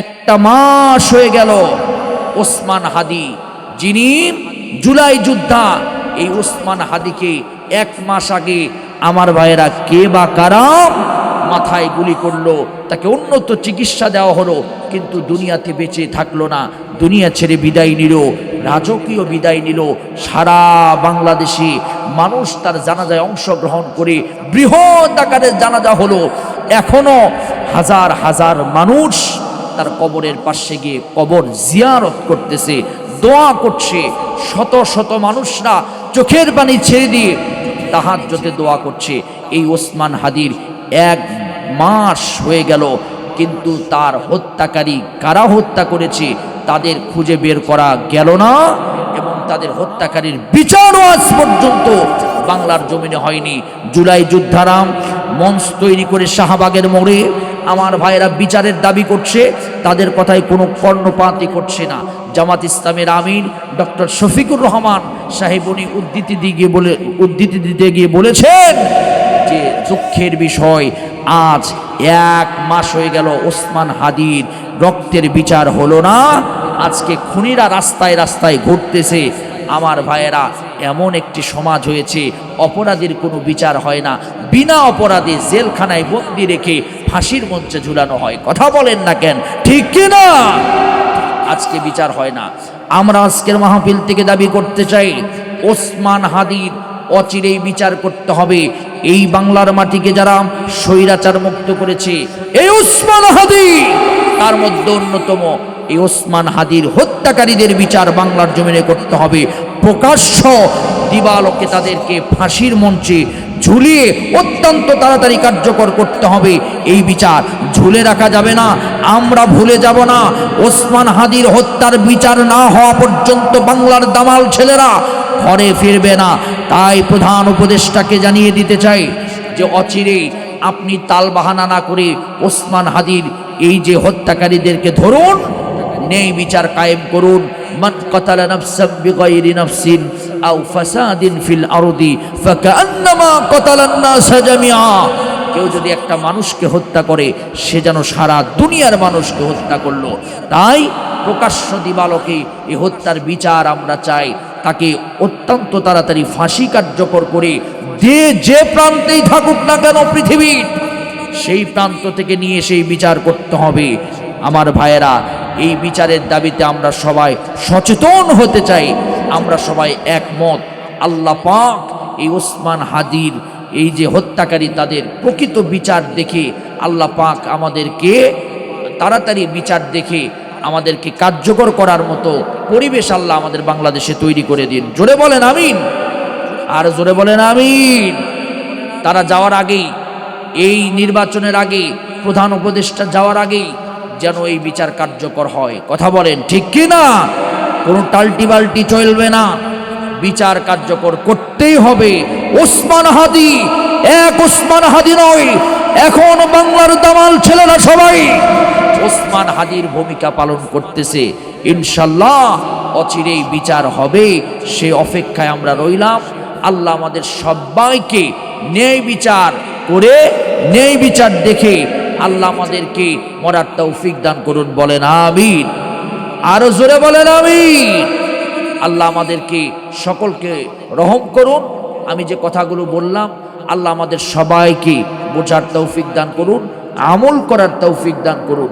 একটা মাস হয়ে গেল ওসমান হাদি, যিনি জুলাই যোদ্ধা, এই ওসমান হাদিকে এক মাস আগে আমার ভাইয়েরা কে বা কারাম মাথায় গুলি করল, তাকে উন্নত চিকিৎসা দেওয়া হলো, কিন্তু দুনিয়াতে বেঁচে থাকল না, দুনিয়া ছেড়ে বিদায় নিল, রাজকীয় বিদায় নিল, সারা বাংলাদেশে মানুষ তার জানাজায় অংশগ্রহণ করে বৃহৎ আকারের জানাজা হলো, এখনও হাজার হাজার মানুষ তার কবরের পাশে গিয়ে কবর জিয়ারত করতেছে, দোয়া করছে। শত শত মানুষরা চোখের পানি ছেড়ে দিয়ে তাহার যতে দোয়া করছে। এই ওসমান হাদির এক মাস হয়ে গেল, কিন্তু তার হত্যাকারী কারা হত্যা করেছে তাদের খুঁজে বের করা গেল না এবং তাদের হত্যাকারীর বিচারও আজ পর্যন্ত বাংলার জমিনে হয়নি। জুলাই যুদ্ধারাম মঞ্চ তৈরি করে শাহবাগের মোড়ে আমার ভাইয়েরা বিচারের দাবি করছে, তাদের কথায় কোনো কর্ণপাতই করছে না। জামাত ইসলামের আমির ডক্টর শফিকুর রহমান সাহেব উনি উদ্ধৃতি দিয়ে বলে, উদ্ধৃতি দিতে গিয়ে বলেছেন যে দুঃখের বিষয়, আজ এক মাস হয়ে গেল ওসমান হাদির রক্তের বিচার হলো না, আজকে খুনিরা রাস্তায় রাস্তায় ঘুরতেছে। আমার ভাইয়েরা এমন একটি সমাজ হয়েছে, অপরাধীর কোনো বিচার হয় না। বিনা অপরাধে জেলখানায় বন্দি রেখে ফাঁসির মঞ্চে ঝুলানো হয়। কথা বলেন না কেন? ঠিক কিনা? আজকে বিচার হয় না। আমরা আজকের মাহফিল থেকে দাবি করতে চাই, ওসমান হাদির অচিরেই বিচার করতে হবে। এই বাংলার মাটিকে যারা স্বৈরাচার মুক্ত করেছে, এই ওসমান হাদি, তার মধ্যে অন্যতম এই ওসমান হাদির হত্যাকারীদের বিচার বাংলার জমিনে করতে হবে। প্রকাশ্য দিবালোকে তাদেরকে ফাঁসির মঞ্চে ঝুলিয়ে অত্যন্ত তাড়াতাড়ি কার্যকর করতে হবে। এই বিচার ঝুলে রাখা যাবে না, আমরা ভুলে যাব না। ওসমান হাদির হত্যার বিচার না হওয়া পর্যন্ত বাংলার দামাল ছেলেরা ঘরে ফিরবে না। তাই প্রধান উপদেষ্টাকে জানিয়ে দিতে চাই যে অচিরেই আপনি তাল বাহানা না করে ওসমান হাদির এই যে হত্যাকারীদেরকে ধরুন নেই বিচার কায়েম করুন। মান কতালা নাফসাম বিগাইরি নাফসিন আও ফাসাদিন ফিল আরদি ফাকান্নামা জামিআ। কেউ যদি একটা মানুষকে হত্যা করে, সে যেন সারা দুনিয়ার মানুষকে হত্যা করল। তাই প্রকাশ্য দিবালকে এই হত্যার বিচার আমরা চাই। তাকে অত্যন্ত তাড়াতাড়ি ফাঁসি কার্যকর করে যে যে প্রান্তেই থাকুক না কেন পৃথিবীর, সেই প্রান্ত থেকে নিয়ে সেই বিচার করতে হবে। আমার ভাইয়েরা এই বিচারের দাবিতে আমরা সবাই সচেতন হতে চাই। আমরা সবাই একমত। আল্লাহ পাক এই ওসমান হাদির এই যে হত্যাকারী তাদের প্রকৃত বিচার দেখে আল্লাহ পাক আমাদেরকে তাড়াতাড়ি বিচার দেখে আমাদেরকে কার্যকর করার মতো পরিবেশ আল্লাহ আমাদের বাংলাদেশে তৈরি করে দিন। জোরে বলেন আমিন। আর জোরে বলেন আমিন। তারা যাওয়ার আগেই, এই নির্বাচনের আগে প্রধান উপদেষ্টা যাওয়ার আগেই যেন এই বিচার কার্যকর হয়। কথা বলেন, ঠিক কি না কোনো টাল্টি বাল্টি চলবে না। বিচার কার্যকর করতেই হবে। ওসমান হাদি, এক ওসমান হাদি নয়, এখন বাংলার দামাল ছেলেরা সবাই। ওসমান হাদির ভূমিকা পালন করতেছে। ইনশাল্লাহ অচিরেই বিচার হবে। সে অপেক্ষায় আমরা রইলাম। আল্লাহ আমাদের সবাইকে ন্যায় বিচার করে ন্যায় বিচার দেখে আল্লাহ আমাদেরকে মরার তৌফিক দান করুন, বলেন আমিন। আরও জোরে বলেন আমিন। আল্লাহ আমাদেরকে সকলকে রহম করুন। আমি যে কথাগুলো বললাম, আল্লাহ আমাদের সবাইকে বোঝার তৌফিক দান করুন, আমল করার তৌফিক দান করুন।